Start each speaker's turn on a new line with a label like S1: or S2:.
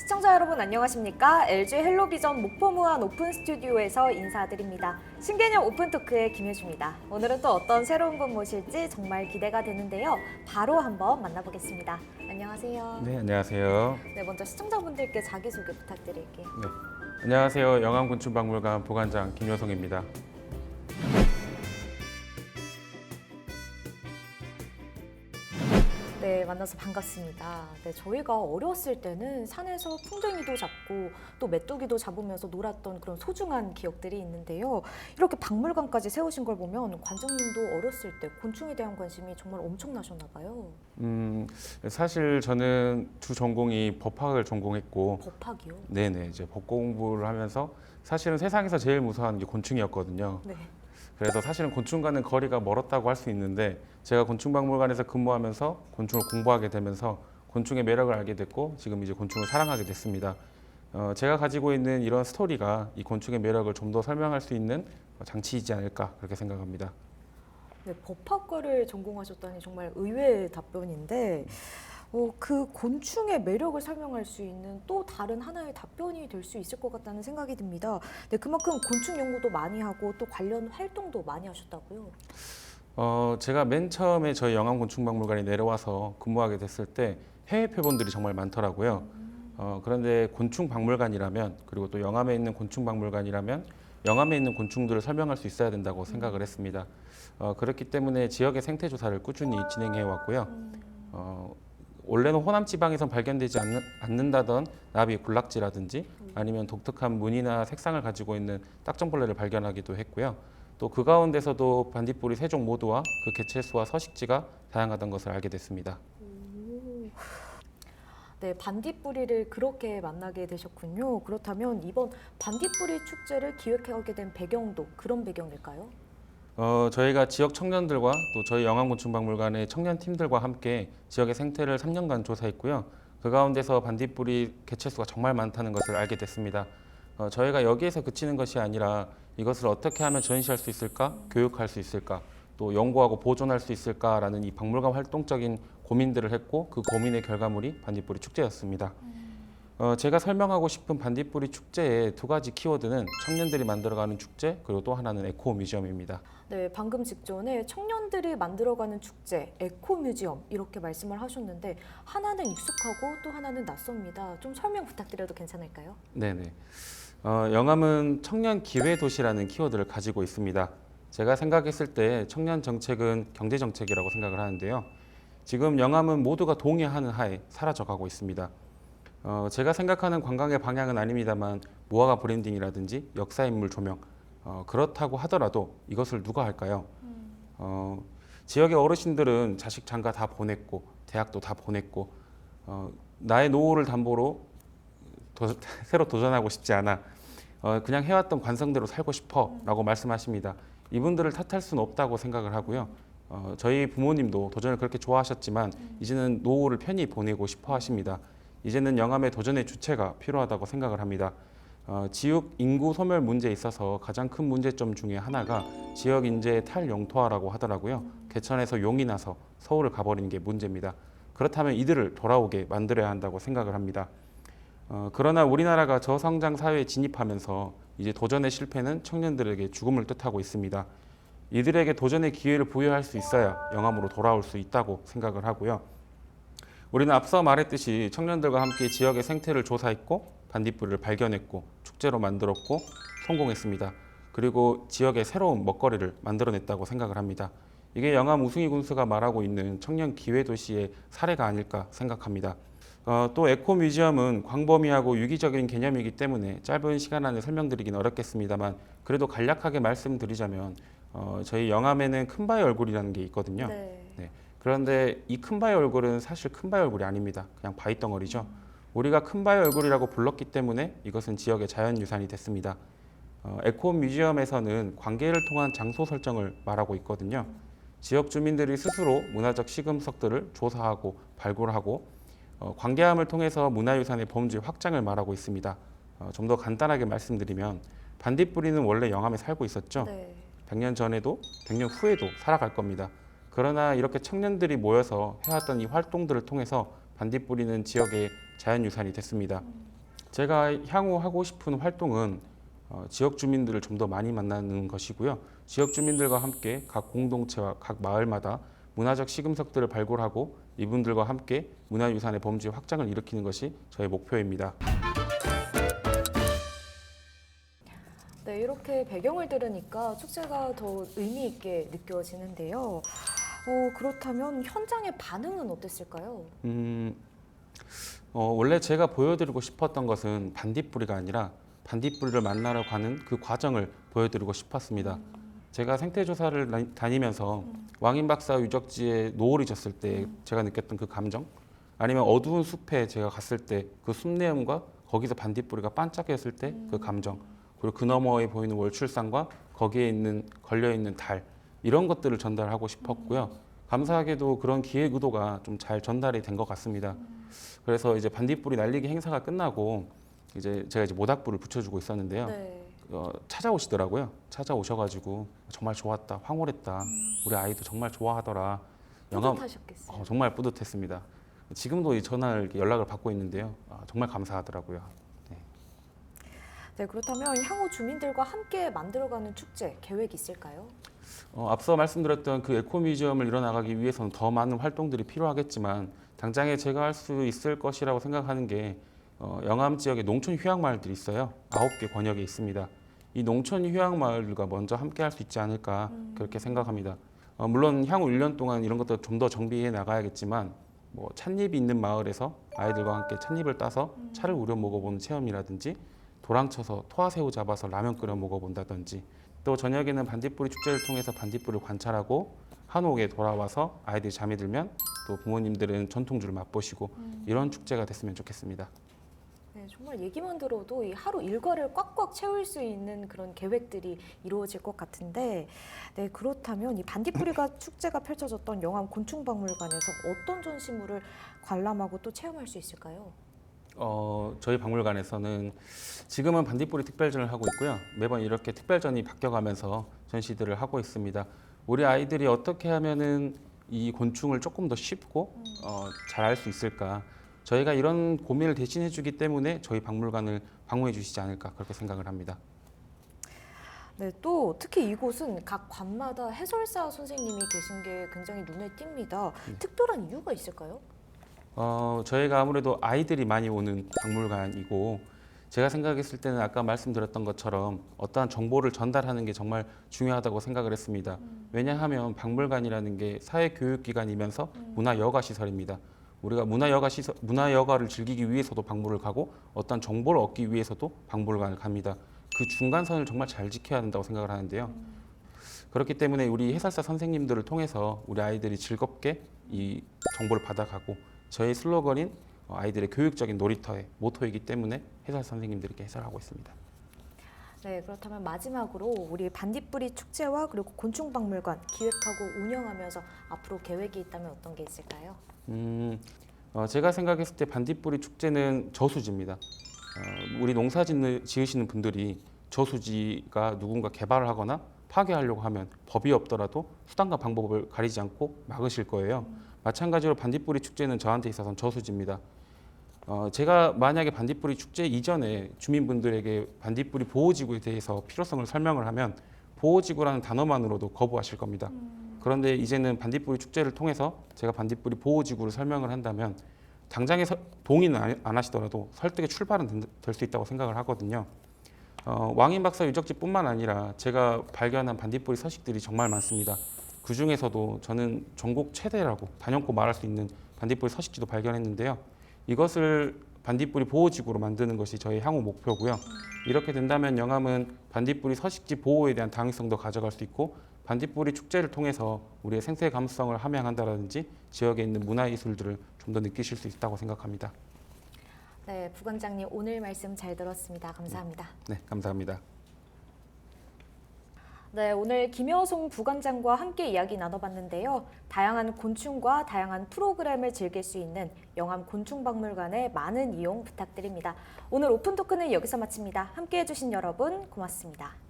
S1: 시청자 여러분 안녕하십니까? LG 헬로비전 목포무한 오픈 스튜디오에서 인사드립니다. 신개념 오픈 토크의 김혜주입니다. 오늘은 또 어떤 새로운 분 모실지 정말 기대가 되는데요. 바로 한번 만나보겠습니다. 안녕하세요.
S2: 네, 안녕하세요.
S1: 네, 먼저 시청자분들께 자기소개 부탁드릴게요.
S2: 네, 안녕하세요. 영암군축박물관 보관장 김효성입니다.
S1: 만나서 반갑습니다. 네, 저희가 어렸을 때는 산에서 풍뎅이도 잡고 또 메뚜기도 잡으면서 놀았던 그런 소중한 기억들이 있는데요. 이렇게 박물관까지 세우신 걸 보면 관장님도 어렸을 때 곤충에 대한 관심이 정말 엄청나셨나 봐요.
S2: 음, 사실 저는 주 전공이 법학을 전공했고,
S1: 법학이요?
S2: 네네 이제 법 공부를 하면서 사실은 세상에서 제일 무서워하는 게 곤충이었거든요.
S1: 네.
S2: 그래서 사실은 곤충과는 거리가 멀었다고 할 수 있는데 제가 곤충박물관에서 근무하면서 곤충을 공부하게 되면서 곤충의 매력을 알게 됐고 지금 이제 곤충을 사랑하게 됐습니다. 어, 제가 가지고 있는 이런 스토리가 이 곤충의 매력을 좀 더 설명할 수 있는 장치이지 않을까 그렇게 생각합니다.
S1: 네, 법학과를 전공하셨다니 정말 의외의 답변인데 어, 그 곤충의 매력을 설명할 수 있는 또 다른 하나의 답변이 될 수 있을 것 같다는 생각이 듭니다. 네, 그만큼 곤충 연구도 많이 하고 또 관련 활동도 많이 하셨다고요.
S2: 어, 제가 맨 처음에 저희 영암곤충박물관에 내려와서 근무하게 됐을 때 해외 표본들이 정말 많더라고요. 어, 그런데 곤충박물관이라면 그리고 또 영암에 있는 곤충박물관이라면 영암에 있는 곤충들을 설명할 수 있어야 된다고 생각을 했습니다. 어, 그렇기 때문에 지역의 생태 조사를 꾸준히 진행해 왔고요. 어, 원래는 호남 지방에선 발견되지 않는, 않는 다던 나비 군락지라든지 아니면 독특한 무늬나 색상을 가지고 있는 딱정벌레를 발견하기도 했고요. 또 그 가운데서도 반딧불이 세 종 모두와 그 개체수와 서식지가 다양하다는 것을 알게 됐습니다.
S1: 네, 반딧불이를 그렇게 만나게 되셨군요. 그렇다면 이번 반딧불이 축제를 기획하게 된 배경도 그런 배경일까요?
S2: 어, 저희가 지역 청년들과 또 저희 영암곤충박물관의 청년 팀들과 함께 지역의 생태를 3년간 조사했고요. 그 가운데서 반딧불이 개체수가 정말 많다는 것을 알게 됐습니다. 어, 저희가 여기에서 그치는 것이 아니라 이것을 어떻게 하면 전시할 수 있을까, 교육할 수 있을까, 또 연구하고 보존할 수 있을까라는 이 박물관 활동적인 고민들을 했고 그 고민의 결과물이 반딧불이 축제였습니다. 어, 제가 설명하고 싶은 반딧불이 축제의 두 가지 키워드는 청년들이 만들어가는 축제 그리고 또 하나는 에코 뮤지엄입니다.
S1: 네, 방금 직전에 청년들이 만들어가는 축제, 에코 뮤지엄 이렇게 말씀을 하셨는데 하나는 익숙하고 또 하나는 낯섭니다. 좀 설명 부탁드려도 괜찮을까요?
S2: 네네. 어, 영암은 청년 기회 도시라는 키워드를 가지고 있습니다. 제가 생각했을 때 청년 정책은 경제 정책이라고 생각을 하는데요. 지금 영암은 모두가 동의하는 하에 사라져가고 있습니다. 어, 제가 생각하는 관광의 방향은 아닙니다만 무화과 브랜딩이라든지 역사 인물 조명 어, 그렇다고 하더라도 이것을 누가 할까요? 어, 지역의 어르신들은 자식 장가 다 보냈고 대학도 다 보냈고 어, 나의 노후를 담보로 도, 새로 도전하고 싶지 않아 어, 그냥 해왔던 관성대로 살고 싶어라고 말씀하십니다. 이분들을 탓할 수는 없다고 생각을 하고요. 어, 저희 부모님도 도전을 그렇게 좋아하셨지만 이제는 노후를 편히 보내고 싶어 하십니다. 이제는 영암의 도전의 주체가 필요하다고 생각을 합니다. 어, 지역 인구 소멸 문제에 있어서 가장 큰 문제점 중에 하나가 지역 인재의 탈영토화라고 하더라고요. 개천에서 용이 나서 서울을 가버리는 게 문제입니다. 그렇다면 이들을 돌아오게 만들어야 한다고 생각을 합니다. 어, 그러나 우리나라가 저성장 사회에 진입하면서 이제 도전의 실패는 청년들에게 죽음을 뜻하고 있습니다. 이들에게 도전의 기회를 부여할 수 있어야 영암으로 돌아올 수 있다고 생각을 하고요. 우리는 앞서 말했듯이 청년들과 함께 지역의 생태를 조사했고 반딧불을 발견했고 축제로 만들었고 성공했습니다. 그리고 지역의 새로운 먹거리를 만들어냈다고 생각을 합니다. 이게 영암 우승희 군수가 말하고 있는 청년 기회 도시의 사례가 아닐까 생각합니다. 어, 또 에코 뮤지엄은 광범위하고 유기적인 개념이기 때문에 짧은 시간 안에 설명드리긴 어렵겠습니다만 그래도 간략하게 말씀드리자면 어, 저희 영암에는 큰바위 얼굴이라는 게 있거든요.
S1: 네.
S2: 그런데 이 큰 바위 얼굴은 사실 큰 바위 얼굴이 아닙니다. 그냥 바위 덩어리죠. 우리가 큰 바위 얼굴이라고 불렀기 때문에 이것은 지역의 자연유산이 됐습니다. 어, 에코 뮤지엄에서는 관계를 통한 장소 설정을 말하고 있거든요. 지역 주민들이 스스로 문화적 시금석들을 조사하고 발굴하고 어, 관계함을 통해서 문화유산의 범주 확장을 말하고 있습니다. 어, 좀 더 간단하게 말씀드리면 반딧불이는 원래 영암에 살고 있었죠.
S1: 네.
S2: 100년 전에도 100년 후에도 살아갈 겁니다. 그러나 이렇게 청년들이 모여서 해왔던 이 활동들을 통해서 반딧불이는 지역의 자연유산이 됐습니다. 제가 향후 하고 싶은 활동은 어, 지역 주민들을 좀 더 많이 만나는 것이고요. 지역 주민들과 함께 각 공동체와 각 마을마다 문화적 시금석들을 발굴하고 이분들과 함께 문화유산의 범죄 확장을 일으키는 것이 저의 목표입니다.
S1: 네, 이렇게 배경을 들으니까 축제가 더 의미 있게 느껴지는데요. 어, 그렇다면 현장의 반응은 어땠을까요?
S2: 음, 어, 원래 제가 보여드리고 싶었던 것은 반딧불이가 아니라 반딧불이를 만나러 가는 그 과정을 보여드리고 싶었습니다. 제가 생태 조사를 다- 다니면서 왕인 박사 유적지에 노을이 졌을 때 제가 느꼈던 그 감정, 아니면 어두운 숲에 제가 갔을 때 그 숲내음과 거기서 반딧불이가 반짝였을 때 그 감정, 그리고 그 너머에 보이는 월출산과 거기에 있는 걸려 있는 달 이런 것들을 전달하고 싶었고요. 감사하게도 그런 기획 의도가 좀 잘 전달이 된 것 같습니다. 그래서 이제 반딧불이 날리기 행사가 끝나고 이제 제가 이제 모닥불을 붙여주고 있었는데요.
S1: 네.
S2: 어, 찾아오시더라고요. 찾아오셔가지고 정말 좋았다, 황홀했다. 우리 아이도 정말 좋아하더라. 영화
S1: 뿌듯하셨겠어요.
S2: 어, 정말 뿌듯했습니다. 지금도 이 전화를 연락을 받고 있는데요. 아, 정말 감사하더라고요.
S1: 네, 그렇다면 향후 주민들과 함께 만들어가는 축제 계획 있을까요?
S2: 어, 앞서 말씀드렸던 그 에코뮤지엄을 이뤄나가기 위해서는 더 많은 활동들이 필요하겠지만 당장에 제가 할 수 있을 것이라고 생각하는 게 어, 영암 지역에 농촌 휴양 마을들이 있어요. 아홉 개 권역에 있습니다. 이 농촌 휴양 마을들과 먼저 함께 할 수 있지 않을까 그렇게 생각합니다. 어, 물론 향후 1년 동안 이런 것들 좀더 정비해 나가야겠지만 뭐 찻잎이 있는 마을에서 아이들과 함께 찻잎을 따서 차를 우려 먹어보는 체험이라든지 도랑 쳐서 토화새우 잡아서 라면 끓여 먹어본다든지 또 저녁에는 반딧불이 축제를 통해서 반딧불을 관찰하고 한옥에 돌아와서 아이들이 잠이 들면 또 부모님들은 전통주를 맛보시고 이런 축제가 됐으면 좋겠습니다.
S1: 네, 정말 얘기만 들어도 이 하루 일과를 꽉꽉 채울 수 있는 그런 계획들이 이루어질 것 같은데, 네 그렇다면 이 반딧불이가 축제가 펼쳐졌던 영암 곤충박물관에서 어떤 전시물을 관람하고 또 체험할 수 있을까요?
S2: 어, 저희 박물관에서는 지금은 반딧불이 특별전을 하고 있고요. 매번 이렇게 특별전이 바뀌어가면서 전시들을 하고 있습니다. 우리 아이들이 어떻게 하면은 이 곤충을 조금 더 쉽고 어, 잘 알 수 있을까? 저희가 이런 고민을 대신해 주기 때문에 저희 박물관을 방문해 주시지 않을까 그렇게 생각을 합니다.
S1: 네, 또 특히 이곳은 각 관마다 해설사 선생님이 계신 게 굉장히 눈에 띕니다. 특별한 이유가 있을까요?
S2: 어, 저희가 아무래도 아이들이 많이 오는 박물관이고 제가 생각했을 때는 아까 말씀드렸던 것처럼 어떠한 정보를 전달하는 게 정말 중요하다고 생각을 했습니다. 왜냐하면 박물관이라는 게 사회 교육 기관이면서 문화 여가 시설입니다. 우리가 문화 여가 시설, 문화 여가를 즐기기 위해서도 박물을 가고 어떤 정보를 얻기 위해서도 박물관을 갑니다. 그 중간선을 정말 잘 지켜야 한다고 생각을 하는데요. 그렇기 때문에 우리 해설사 선생님들을 통해서 우리 아이들이 즐겁게 이 정보를 받아가고 저희 슬로건인 어, 아이들의 교육적인 놀이터의 모토이기 때문에 해설 선생님들께 해설하고 있습니다.
S1: 네, 그렇다면 마지막으로 우리 반딧불이 축제와 그리고 곤충박물관 기획하고 운영하면서 앞으로 계획이 있다면 어떤 게 있을까요?
S2: 음, 어, 제가 생각했을 때 반딧불이 축제는 저수지입니다. 어, 우리 농사 짓는, 지으시는 분들이 저수지가 누군가 개발을 하거나 파괴하려고 하면 법이 없더라도 수단과 방법을 가리지 않고 막으실 거예요. 마찬가지로 반딧불이 축제는 저한테 있어서는 저수지입니다. 어, 제가 만약에 반딧불이 축제 이전에 주민분들에게 반딧불이 보호지구에 대해서 필요성을 설명을 하면 보호지구라는 단어만으로도 거부하실 겁니다. 그런데 이제는 반딧불이 축제를 통해서 제가 반딧불이 보호지구를 설명을 한다면 당장에 서- 동의는 안- 안 하시더라도 설득의 출발은 될 수 있다고 생각을 하거든요. 어, 왕인 박사 유적지뿐만 아니라 제가 발견한 반딧불이 서식들이 정말 많습니다. 그 중에서도 저는 전국 최대라고 단연코 말할 수 있는 반딧불이 서식지도 발견했는데요. 이것을 반딧불이 보호지구로 만드는 것이 저희 향후 목표고요. 이렇게 된다면 영암은 반딧불이 서식지 보호에 대한 당위성도 가져갈 수 있고 반딧불이 축제를 통해서 우리의 생태 감수성을 함양한다든지 지역에 있는 문화예술들을 좀 더 느끼실 수 있다고 생각합니다.
S1: 네, 부관장님 오늘 말씀 잘 들었습니다. 감사합니다.
S2: 네, 감사합니다.
S1: 네, 오늘 김여송 부관장과 함께 이야기 나눠봤는데요. 다양한 곤충과 다양한 프로그램을 즐길 수 있는 영암 곤충박물관의 많은 이용 부탁드립니다. 오늘 오픈 토크는 여기서 마칩니다. 함께 해주신 여러분 고맙습니다.